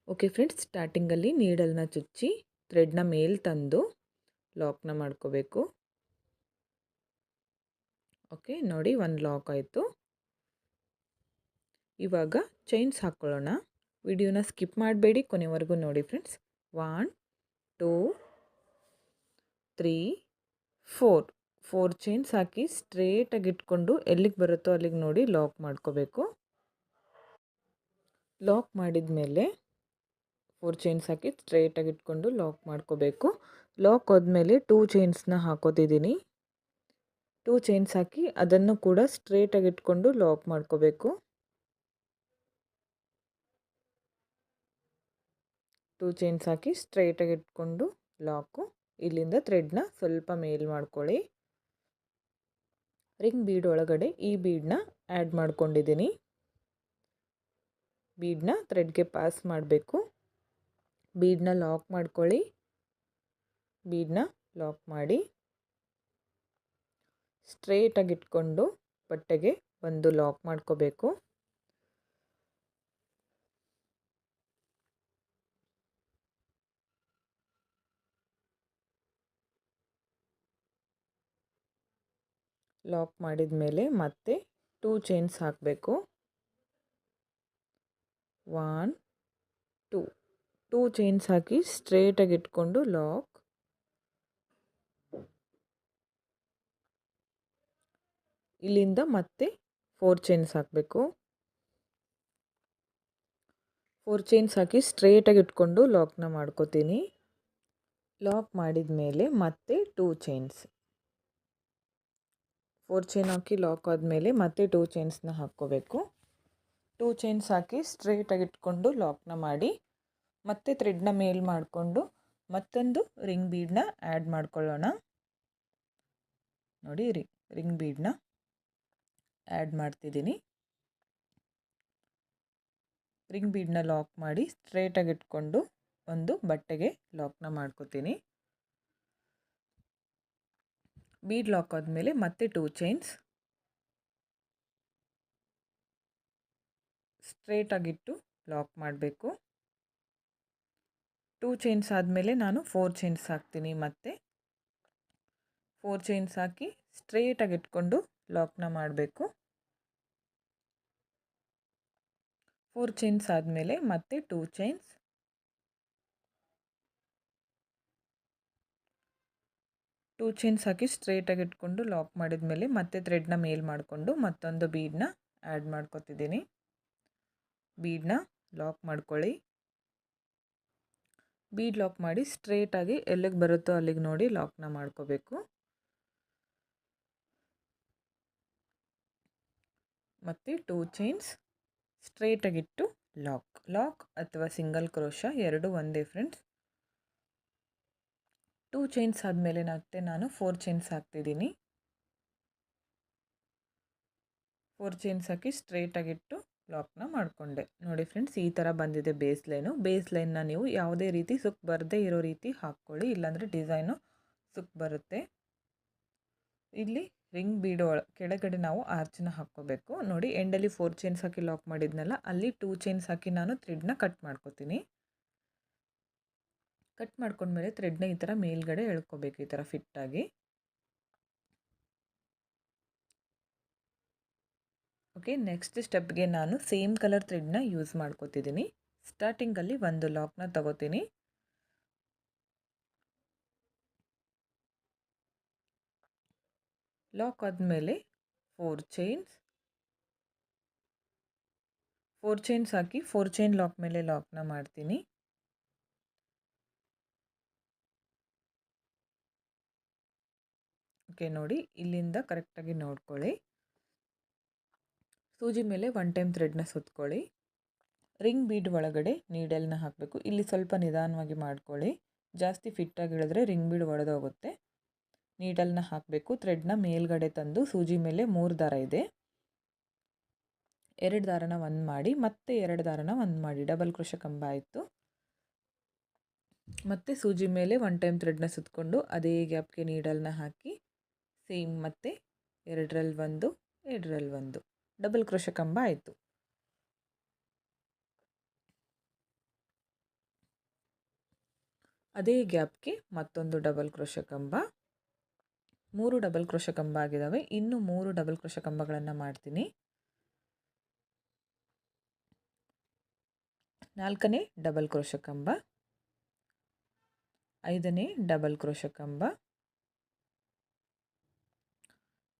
ಓಕೆ ಫ್ರೆಂಡ್ಸ್ ಸ್ಟಾರ್ಟಿಂಗಲ್ಲಿ ನೀಡಲ್ನ ಚುಚ್ಚಿ ಥ್ರೆಡ್ನ ಮೇಲೆ ತಂದು ಲಾಕ್ನ ಮಾಡ್ಕೋಬೇಕು. ಓಕೆ ನೋಡಿ ಒಂದು ಲಾಕ್ ಆಯಿತು. ಇವಾಗ ಚೈನ್ಸ್ ಹಾಕ್ಕೊಳ್ಳೋಣ ವಿಡಿಯೋನ ಸ್ಕಿಪ್ ಮಾಡಬೇಡಿ ಕೊನೆವರೆಗೂ ನೋಡಿ friends one two three four four chains ಹಾಕಿ ಸ್ಟ್ರೇಟಾಗಿ ಇಟ್ಕೊಂಡು ಎಲ್ಲಿಗೆ ಬರುತ್ತೋ ಅಲ್ಲಿಗೆ ನೋಡಿ ಲಾಕ್ ಮಾಡ್ಕೋಬೇಕು. ಲಾಕ್ ಮಾಡಿದ ಮೇಲೆ ಫೋರ್ ಚೈನ್ಸ್ ಹಾಕಿ ಸ್ಟ್ರೇಟಾಗಿ ಇಟ್ಕೊಂಡು ಲಾಕ್ ಮಾಡ್ಕೋಬೇಕು. ಲಾಕ್ ಆದಮೇಲೆ ಟೂ ಚೈನ್ಸ್ನ ಹಾಕೋತಿದ್ದೀನಿ. ಟೂ ಚೈನ್ಸ್ ಹಾಕಿ ಅದನ್ನು ಕೂಡ ಸ್ಟ್ರೇಟಾಗಿ ಇಟ್ಕೊಂಡು ಲಾಕ್ ಮಾಡ್ಕೋಬೇಕು. ಟೂ ಚೈನ್ಸ್ ಹಾಕಿ ಸ್ಟ್ರೈಟಾಗಿ ಇಟ್ಕೊಂಡು ಲಾಕು ಇಲ್ಲಿಂದ ಥ್ರೆಡ್ನ ಸ್ವಲ್ಪ ಮೇಲ್ ಮಾಡ್ಕೊಳ್ಳಿ. ರಿಂಗ್ ಬೀಡ್ ಒಳಗಡೆ ಈ ಬೀಡನ್ನ ಆ್ಯಡ್ ಮಾಡ್ಕೊಂಡಿದ್ದೀನಿ. ಬೀಡ್ನ ಥ್ರೆಡ್ಗೆ ಪಾಸ್ ಮಾಡಬೇಕು. ಬೀಡನ್ನ ಲಾಕ್ ಮಾಡ್ಕೊಳ್ಳಿ. ಬೀಡನ್ನ ಲಾಕ್ ಮಾಡಿ. ಸ್ಟ್ರೇಟಾಗಿ ಇಟ್ಕೊಂಡು ಬಟ್ಟೆಗೆ ಒಂದು ಲಾಕ್ ಮಾಡ್ಕೋಬೇಕು. ಲಾಕ್ ಮಾಡಿದ ಮೇಲೆ ಮತ್ತೆ ಟೂ ಚೈನ್ಸ್ ಹಾಕಬೇಕು. ಒನ್ ಟೂ ಟೂ ಚೈನ್ಸ್ ಹಾಕಿ ಸ್ಟ್ರೇಟಾಗಿ ಇಟ್ಕೊಂಡು ಲಾಕ್ ಇಲ್ಲಿಂದ ಮತ್ತೆ ಫೋರ್ ಚೈನ್ಸ್ ಹಾಕಬೇಕು. ಫೋರ್ ಚೈನ್ಸ್ ಹಾಕಿ ಸ್ಟ್ರೇಟಾಗಿ ಇಟ್ಕೊಂಡು ಲಾಕ್ನ ಮಾಡ್ಕೋತೀನಿ. ಲಾಕ್ ಮಾಡಿದ ಮೇಲೆ ಮತ್ತೆ ಟೂ ಚೈನ್ಸ್ ಫೋರ್ ಚೈನ್ ಹಾಕಿ ಲಾಕ್ ಆದಮೇಲೆ ಮತ್ತೆ ಟೂ ಚೈನ್ಸ್ನ ಹಾಕ್ಕೋಬೇಕು. ಟೂ ಚೈನ್ಸ್ ಹಾಕಿ ಸ್ಟ್ರೇಟಾಗಿ ಇಟ್ಕೊಂಡು ಲಾಕ್ನ ಮಾಡಿ, ಮತ್ತೆ ಥ್ರೆಡ್ನ ಮೇಲ್ ಮಾಡಿಕೊಂಡು ಮತ್ತೊಂದು ರಿಂಗ್ ಬೀಡನ್ನ ಆ್ಯಡ್ ಮಾಡ್ಕೊಳ್ಳೋಣ. ನೋಡಿ ರಿ, ರಿಂಗ್ ಬೀಡನ್ನ ಆ್ಯಡ್ ಮಾಡ್ತಿದ್ದೀನಿ. ರಿಂಗ್ ಬೀಡನ್ನ ಲಾಕ್ ಮಾಡಿ ಸ್ಟ್ರೇಟಾಗಿ ಇಟ್ಕೊಂಡು ಒಂದು ಬಟ್ಟೆಗೆ ಲಾಕ್ನ ಮಾಡ್ಕೋತೀನಿ. ಬೀಡ್ ಲಾಕ್ ಆದಮೇಲೆ ಮತ್ತೆ ಟೂ ಚೈನ್ಸ್. ಸ್ಟ್ರೇಟಾಗಿಟ್ಟು ಲಾಕ್ ಮಾಡಬೇಕು. ಟೂ ಚೈನ್ಸ್ ಆದಮೇಲೆ ನಾನು ಫೋರ್ ಚೈನ್ಸ್ ಹಾಕ್ತೀನಿ ಮತ್ತೆ. ಫೋರ್ ಚೈನ್ಸ್ ಹಾಕಿ ಸ್ಟ್ರೇಟಾಗಿ ಇಟ್ಕೊಂಡು ಲಾಕ್ನ ಮಾಡಬೇಕು. ಫೋರ್ ಚೈನ್ಸ್ ಆದಮೇಲೆ ಮತ್ತೆ ಟೂ ಚೈನ್ಸ್. ಟೂ ಚೈನ್ಸ್ ಹಾಕಿ ಸ್ಟ್ರೇಟಾಗಿ ಇಟ್ಕೊಂಡು ಲಾಕ್ ಮಾಡಿದ ಮೇಲೆ ಮತ್ತೆ ಥ್ರೆಡ್ನ ಮೇಲ್ ಮಾಡಿಕೊಂಡು ಮತ್ತೊಂದು ಬೀಡನ್ನ ಆ್ಯಡ್ ಮಾಡ್ಕೊತಿದ್ದೀನಿ. ಬೀಡನ್ನ ಲಾಕ್ ಮಾಡ್ಕೊಳ್ಳಿ. ಬೀಡ್ ಲಾಕ್ ಮಾಡಿ ಸ್ಟ್ರೇಟಾಗಿ ಎಲ್ಲಿಗೆ ಬರುತ್ತೋ ಅಲ್ಲಿಗೆ ನೋಡಿ ಲಾಕ್ನ ಮಾಡ್ಕೋಬೇಕು. ಮತ್ತು ಟೂ ಚೈನ್ಸ್ ಸ್ಟ್ರೇಟಾಗಿಟ್ಟು ಲಾಕ್ ಲಾಕ್ ಅಥವಾ ಸಿಂಗಲ್ ಕ್ರೋಶ ಎರಡು ಒಂದೇ ಫ್ರೆಂಡ್ಸ್ ಟೂ ಚೈನ್ಸ್ ಆದಮೇಲೆ ಮತ್ತೆ ನಾನು ಫೋರ್ ಚೈನ್ಸ್ ಹಾಕ್ತಿದ್ದೀನಿ. ಫೋರ್ ಚೈನ್ಸ್ ಹಾಕಿ ಸ್ಟ್ರೇಟಾಗಿಟ್ಟು ಲಾಕ್ನ ಮಾಡಿಕೊಂಡೆ. ನೋಡಿ ಫ್ರೆಂಡ್ಸ್ ಈ ಥರ ಬಂದಿದೆ ಬೇಸ್ ಲೈನು ಬೇಸ್ ಲೈನ್ನ ನೀವು ಯಾವುದೇ ರೀತಿ ಸುಕ್ ಬರದೇ ಇರೋ ರೀತಿ ಹಾಕ್ಕೊಳ್ಳಿ. ಇಲ್ಲಾಂದರೆ ಡಿಸೈನು ಸುಕ್ ಬರುತ್ತೆ. ಇಲ್ಲಿ ರಿಂಗ್ ಬೀಡೋ ಕೆಳಗಡೆ ನಾವು ಆರ್ಚನ್ನ ಹಾಕ್ಕೋಬೇಕು. ನೋಡಿ ಎಂಡಲ್ಲಿ ಫೋರ್ ಚೈನ್ಸ್ ಹಾಕಿ ಲಾಕ್ ಮಾಡಿದ್ನಲ್ಲ, ಅಲ್ಲಿ ಟೂ ಚೈನ್ಸ್ ಹಾಕಿ ನಾನು ಥ್ರೆಡ್ನ ಕಟ್ ಮಾಡ್ಕೋತೀನಿ. ಕಟ್ ಮಾಡ್ಕೊಂಡ್ಮೇಲೆ ಥ್ರೆಡ್ನ ಈ ಥರ ಮೇಲ್ಗಡೆ ಎಳ್ಕೊಬೇಕು, ಈ ಥರ ಫಿಟ್ಟಾಗಿ. ಓಕೆ, ನೆಕ್ಸ್ಟ್ ಸ್ಟೆಪ್ಗೆ ನಾನು ಸೇಮ್ ಕಲರ್ ಥ್ರೆಡ್ನ ಯೂಸ್ ಮಾಡ್ಕೋತಿದ್ದೀನಿ. ಸ್ಟಾರ್ಟಿಂಗಲ್ಲಿ ಒಂದು ಲಾಕ್ನ ತಗೋತೀನಿ. ಲಾಕ್ ಆದಮೇಲೆ ಫೋರ್ ಚೈನ್ಸ್. ಫೋರ್ ಚೈನ್ಸ್ ಹಾಕಿ ಫೋರ್ ಚೈನ್ ಲಾಕ್ ಮೇಲೆ ಲಾಕ್ನ ಮಾಡ್ತೀನಿ. ಓಕೆ ನೋಡಿ, ಇಲ್ಲಿಂದ ಕರೆಕ್ಟಾಗಿ ನೋಡ್ಕೊಳ್ಳಿ. ಸೂಜಿ ಮೇಲೆ ಒನ್ ಟೈಮ್ ಥ್ರೆಡ್ನ ಸುತ್ಕೊಳ್ಳಿ. ರಿಂಗ್ ಬೀಡ್ ಒಳಗಡೆ ನೀಡಲ್ನ ಹಾಕಬೇಕು. ಇಲ್ಲಿ ಸ್ವಲ್ಪ ನಿಧಾನವಾಗಿ ಮಾಡ್ಕೊಳ್ಳಿ. ಜಾಸ್ತಿ ಫಿಟ್ಟಾಗಿ ಇಳಿದ್ರೆ ರಿಂಗ್ ಬೀಡ್ ಒಡೆದೋಗುತ್ತೆ. ನೀಡಲ್ನ ಹಾಕಬೇಕು. ಥ್ರೆಡ್ನ ಮೇಲ್ಗಡೆ ತಂದು ಸೂಜಿ ಮೇಲೆ ಮೂರು ದಾರ ಇದೆ. ಎರಡು ದಾರನ ಒಂದು ಮಾಡಿ, ಮತ್ತೆ ಎರಡು ದಾರನ ಒಂದು ಮಾಡಿ. ಡಬಲ್ ಕೃಷ ಕಂಬ ಆಯಿತು. ಮತ್ತು ಸೂಜಿ ಮೇಲೆ ಒನ್ ಟೈಮ್ ಥ್ರೆಡ್ನ ಸುತ್ತಕೊಂಡು ಅದೇ ಗ್ಯಾಪ್ಗೆ ನೀಡಲ್ನ ಹಾಕಿ ಸೇಮ್ ಮತ್ತೆ ಎರಡರಲ್ಲಿ ಒಂದು ಎರಡರಲ್ಲಿ ಒಂದು. ಡಬಲ್ ಕ್ರೋಶ ಕಂಬ ಆಯಿತು. ಅದೇ ಗ್ಯಾಪ್ಗೆ ಮತ್ತೊಂದು ಡಬಲ್ ಕ್ರೋಶ ಕಂಬ. ಮೂರು ಡಬಲ್ ಕ್ರೋಶ ಕಂಬ ಆಗಿದ್ದಾವೆ ಇನ್ನು ಮೂರು ಡಬಲ್ ಕ್ರೋಶ ಕಂಬಗಳನ್ನು ಮಾಡ್ತೀನಿ. ನಾಲ್ಕನೇ ಡಬಲ್ ಕ್ರೋಶ ಕಂಬ. ಐದನೇ ಡಬಲ್ ಕ್ರೋಶ ಕಂಬ.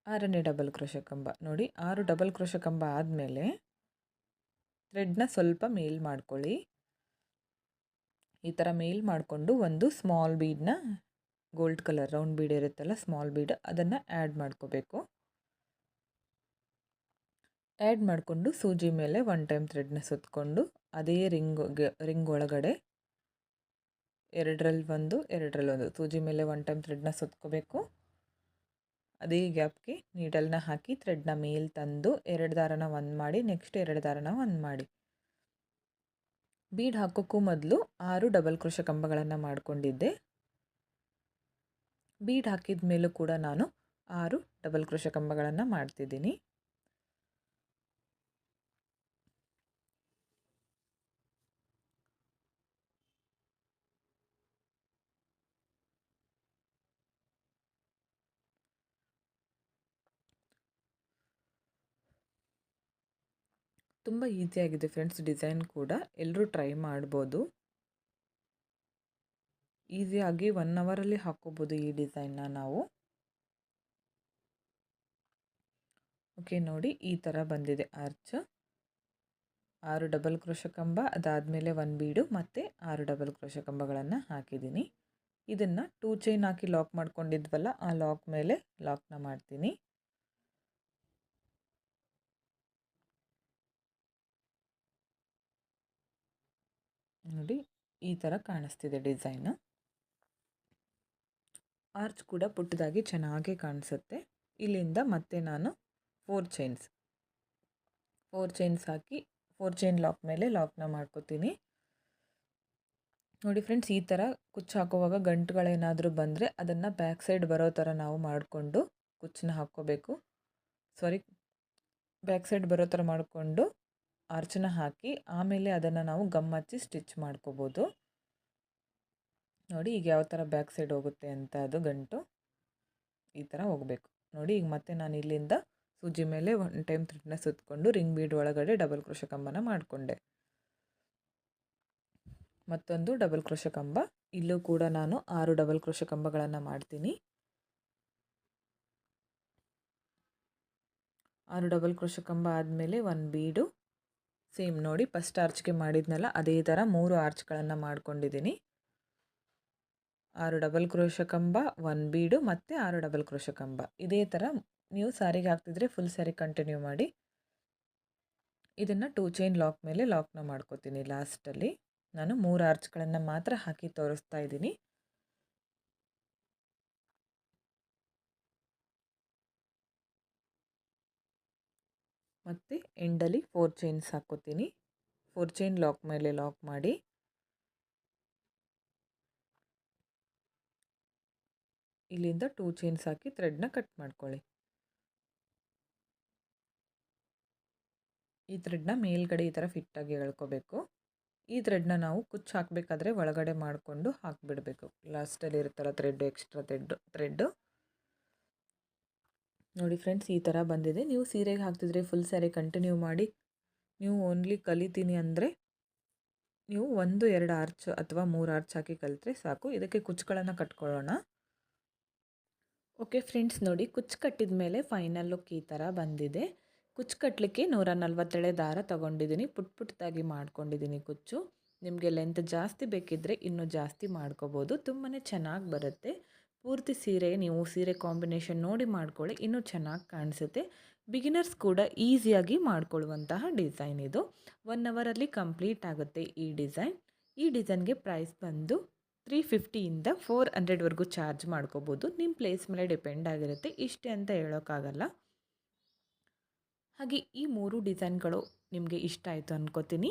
ಆರನೇ ಡಬಲ್ ಕ್ರೋಶ ಕಂಬ. ನೋಡಿ, ಆರು ಡಬಲ್ ಕ್ರೋಶ ಕಂಬ ಆದಮೇಲೆ ಥ್ರೆಡ್ನ ಸ್ವಲ್ಪ ಮೇಲ್ ಮಾಡ್ಕೊಳ್ಳಿ. ಈ ಥರ ಮೇಲ್ ಮಾಡಿಕೊಂಡು ಒಂದು ಸ್ಮಾಲ್ ಬೀಡ್ನ ಗೋಲ್ಡ್ ಕಲರ್, ರೌಂಡ್ ಬೀಡ್ ಇರುತ್ತಲ್ಲ, ಸ್ಮಾಲ್ ಬೀಡ್ ಅದನ್ನು ಆ್ಯಡ್ ಮಾಡ್ಕೋಬೇಕು. ಆ್ಯಡ್ ಮಾಡಿಕೊಂಡು ಸೂಜಿ ಮೇಲೆ ಒನ್ ಟೈಮ್ ಥ್ರೆಡ್ನ ಸುತ್ತಕೊಂಡು ಅದೇ ರಿಂಗ್ ರಿಂಗ್ ಒಳಗಡೆ ಎರಡರಲ್ಲಿ ಒಂದು ಎರಡರಲ್ಲಿ ಒಂದು, ಸೂಜಿ ಮೇಲೆ ಒನ್ ಟೈಮ್ ಥ್ರೆಡ್ನ ಸುತ್ಕೋಬೇಕು. ಅದೇ ಗ್ಯಾಪ್ಗೆ ನೀಡಲ್ನ ಹಾಕಿ ಥ್ರೆಡ್ನ ಮೇಲ್ ತಂದು ಎರಡು ದಾರನ ಒಂದು ಮಾಡಿ, ನೆಕ್ಸ್ಟ್ ಎರಡು ದಾರನ ಒಂದು ಮಾಡಿ. ಬೀಡ್ ಹಾಕೋಕ್ಕೂ ಮೊದಲು ಆರು ಡಬಲ್ ಕೃಷ ಕಂಬಗಳನ್ನು ಮಾಡಿಕೊಂಡಿದ್ದೆ. ಬೀಡ್ ಹಾಕಿದ ಮೇಲೂ ಕೂಡ ನಾನು ಆರು ಡಬಲ್ ಕೃಷ ಕಂಬಗಳನ್ನು ಮಾಡ್ತಿದ್ದೀನಿ. ತುಂಬ ಈಸಿಯಾಗಿದೆ ಫ್ರೆಂಡ್ಸ್ ಡಿಸೈನ್ ಕೂಡ. ಎಲ್ಲರೂ ಟ್ರೈ ಮಾಡ್ಬೋದು. ಈಸಿಯಾಗಿ ಒನ್ ಅವರಲ್ಲಿ ಹಾಕ್ಕೋಬೋದು ಈ ಡಿಸೈನ್ನ ನಾವು. ಓಕೆ ನೋಡಿ ಈ ಥರ ಬಂದಿದೆ ಆರ್ಚ್ ಆರು ಡಬಲ್ ಕ್ರೋಶ ಕಂಬ, ಅದಾದಮೇಲೆ ಒಂದು ಬೀಡು ಮತ್ತು ಆರು ಡಬಲ್ ಕ್ರೋಶ ಕಂಬಗಳನ್ನು ಹಾಕಿದ್ದೀನಿ. ಇದನ್ನು ಟೂ ಚೈನ್ ಹಾಕಿ ಲಾಕ್ ಮಾಡ್ಕೊಂಡಿದ್ವಲ್ಲ, ಆ ಲಾಕ್ ಮೇಲೆ ಲಾಕ್ನ ಮಾಡ್ತೀನಿ. ನೋಡಿ ಈ ಥರ ಕಾಣಿಸ್ತಿದೆ ಡಿಸೈನ್. ಆರ್ಚ್ ಕೂಡ ಪುಟ್ಟದಾಗಿ ಚೆನ್ನಾಗಿ ಕಾಣಿಸುತ್ತೆ. ಇಲ್ಲಿಂದ ಮತ್ತೆ ನಾನು ಫೋರ್ ಚೈನ್ಸ್. ಫೋರ್ ಚೈನ್ಸ್ ಹಾಕಿ, ಫೋರ್ ಚೈನ್ ಲಾಕ್ ಮೇಲೆ ಲಾಕ್ನ ಮಾಡ್ಕೋತೀನಿ. ನೋಡಿ ಫ್ರೆಂಡ್ಸ್, ಈ ಥರ ಕುಚ್ಚು ಹಾಕುವಾಗ ಗಂಟುಗಳೇನಾದರೂ ಬಂದರೆ ಅದನ್ನು ಬ್ಯಾಕ್ ಸೈಡ್ ಬರೋ ಥರ ನಾವು ಮಾಡಿಕೊಂಡು ಕುಚ್ಚನ್ನ ಹಾಕ್ಕೋಬೇಕು. ಸಾರಿ, ಬ್ಯಾಕ್ ಸೈಡ್ ಬರೋ ಥರ ಮಾಡಿಕೊಂಡು ಆರ್ಚನ್ನ ಹಾಕಿ ಆಮೇಲೆ ಅದನ್ನು ನಾವು ಗಮ್ಮಚ್ಚಿ ಸ್ಟಿಚ್ ಮಾಡ್ಕೋಬೋದು. ನೋಡಿ ಈಗ ಯಾವ ಥರ ಬ್ಯಾಕ್ ಸೈಡ್ ಹೋಗುತ್ತೆ ಅಂತ ಅದು ಗಂಟು ಈ ಥರ ಹೋಗಬೇಕು. ನೋಡಿ ಈಗ ಮತ್ತೆ ನಾನು ಇಲ್ಲಿಂದ ಸೂಜಿ ಮೇಲೆ ಒನ್ ಟೈಮ್ ಥ್ರೆಡ್ನ ಸುತ್ತಕೊಂಡು ರಿಂಗ್ ಬೀಡ್ ಒಳಗಡೆ ಡಬಲ್ ಕ್ರೋಶ ಕಂಬನ ಮಾಡಿಕೊಂಡೆ. ಮತ್ತೊಂದು ಡಬಲ್ ಕ್ರೋಶ ಕಂಬ. ಇಲ್ಲೂ ಕೂಡ ನಾನು ಆರು ಡಬಲ್ ಕ್ರೋಶ ಕಂಬಗಳನ್ನು ಮಾಡ್ತೀನಿ. ಆರು ಡಬಲ್ ಕ್ರೋಶ ಕಂಬ ಆದಮೇಲೆ ಒಂದು ಬೀಡು ಸೇಮ್ ನೋಡಿ ಫಸ್ಟ್ ಆರ್ಚ್ಗೆ ಮಾಡಿದ್ನಲ್ಲ, ಅದೇ ಥರ ಮೂರು ಆರ್ಚ್ಗಳನ್ನು ಮಾಡ್ಕೊಂಡಿದ್ದೀನಿ ಆರು ಡಬಲ್ ಕ್ರೋಶ ಕಂಬ ಒನ್ ಬೀಡು ಮತ್ತು ಆರು ಡಬಲ್ ಕ್ರೋಶ ಕಂಬ. ಇದೇ ಥರ ನೀವು ಸಾರಿಗೆ ಹಾಕ್ತಿದ್ರೆ ಫುಲ್ ಸ್ಯಾರಿ ಕಂಟಿನ್ಯೂ ಮಾಡಿ. ಇದನ್ನು ಟೂ ಚೈನ್ ಲಾಕ್ ಮೇಲೆ ಲಾಕ್ನ ಮಾಡ್ಕೋತೀನಿ ಲಾಸ್ಟಲ್ಲಿ ನಾನು ಮೂರು ಆರ್ಚ್ಗಳನ್ನು ಮಾತ್ರ ಹಾಕಿ ತೋರಿಸ್ತಾ ಇದ್ದೀನಿ. ಮತ್ತು ಎಂಡಲ್ಲಿ ಫೋರ್ ಚೈನ್ಸ್ ಹಾಕ್ಕೋತೀನಿ ಫೋರ್ ಚೈನ್ ಲಾಕ್ ಮೇಲೆ ಲಾಕ್ ಮಾಡಿ. ಇಲ್ಲಿಂದ ಟೂ ಚೈನ್ಸ್ ಹಾಕಿ ಥ್ರೆಡ್ನ ಕಟ್ ಮಾಡ್ಕೊಳ್ಳಿ. ಈ ಥ್ರೆಡ್ನ ಮೇಲ್ಗಡೆ ಈ ಥರ ಫಿಟ್ಟಾಗಿ ಎಳ್ಕೋಬೇಕು. ಈ ಥ್ರೆಡ್ನ ನಾವು ಕುಚ್ಚು ಹಾಕಬೇಕಾದ್ರೆ ಒಳಗಡೆ ಮಾಡಿಕೊಂಡು ಹಾಕಿಬಿಡಬೇಕು. ಲಾಸ್ಟಲ್ಲಿ ಇರುತ್ತಲ್ಲ ಥ್ರೆಡ್, ಎಕ್ಸ್ಟ್ರಾ ಥ್ರೆಡ್ ಥ್ರೆಡ್ಡು ನೋಡಿ ಫ್ರೆಂಡ್ಸ್, ಈ ಥರ ಬಂದಿದೆ. ನೀವು ಸೀರೆಗೆ ಹಾಕ್ತಿದ್ರೆ ಫುಲ್ ಸ್ಯಾರಿ ಕಂಟಿನ್ಯೂ ಮಾಡಿ, ನೀವು ಓನ್ಲಿ ಕಲಿತೀನಿ ಅಂದರೆ ನೀವು ಒಂದು, ಎರಡು ಆರ್ಚ್ ಅಥವಾ ಮೂರು ಆರ್ಚ್ ಹಾಕಿ ಕಲಿತ್ರೆ ಸಾಕು. ಇದಕ್ಕೆ ಕುಚ್ಚುಗಳನ್ನು ಕಟ್ಕೊಳ್ಳೋಣ. ಓಕೆ ಫ್ರೆಂಡ್ಸ್ ನೋಡಿ ಕುಚ್ಚು ಕಟ್ಟಿದ ಮೇಲೆ ಫೈನಲ್ ಲುಕ್ ಈ ಥರ ಬಂದಿದೆ. ಕುಚ್ಚು ಕಟ್ಟಲಿಕ್ಕೆ ನೂರ ನಲ್ವತ್ತೇಳೆ ದಾರ ತೊಗೊಂಡಿದ್ದೀನಿ. ಪುಟ್ ಪುಟ್ಟದಾಗಿ ಮಾಡ್ಕೊಂಡಿದ್ದೀನಿ ಕುಚ್ಚು. ನಿಮಗೆ ಲೆಂತ್ ಜಾಸ್ತಿ ಬೇಕಿದ್ದರೆ ಇನ್ನೂ ಜಾಸ್ತಿ ಮಾಡ್ಕೋಬೋದು. ತುಂಬಾ ಚೆನ್ನಾಗಿ ಬರುತ್ತೆ. ಪೂರ್ತಿ ಸೀರೆ ನೀವು ಸೀರೆ ಕಾಂಬಿನೇಷನ್ ನೋಡಿ ಮಾಡ್ಕೊಳ್ಳಿ, ಇನ್ನೂ ಚೆನ್ನಾಗಿ ಕಾಣಿಸುತ್ತೆ. ಬಿಗಿನರ್ಸ್ ಕೂಡ ಈಸಿಯಾಗಿ ಮಾಡ್ಕೊಳ್ಳುವಂತಹ ಡಿಸೈನ್ ಇದು. ಒನ್ ಅವರಲ್ಲಿ ಕಂಪ್ಲೀಟ್ ಆಗುತ್ತೆ ಈ ಡಿಸೈನ್. ಈ ಡಿಸೈನ್ಗೆ ಪ್ರೈಸ್ ಬಂದು ತ್ರೀ ಫಿಫ್ಟಿಯಿಂದ ಫೋರ್ ಹಂಡ್ರೆಡ್ವರೆಗೂ ಚಾರ್ಜ್ ಮಾಡ್ಕೋಬೋದು. ನಿಮ್ಮ ಪ್ಲೇಸ್ ಮೇಲೆ ಡಿಪೆಂಡ್ ಆಗಿರುತ್ತೆ. ಇಷ್ಟೇ ಅಂತ ಹೇಳೋಕ್ಕಾಗಲ್ಲ. ಹಾಗೆ ಈ ಮೂರು ಡಿಸೈನ್ಗಳು ನಿಮಗೆ ಇಷ್ಟ ಆಯಿತು ಅಂದ್ಕೋತೀನಿ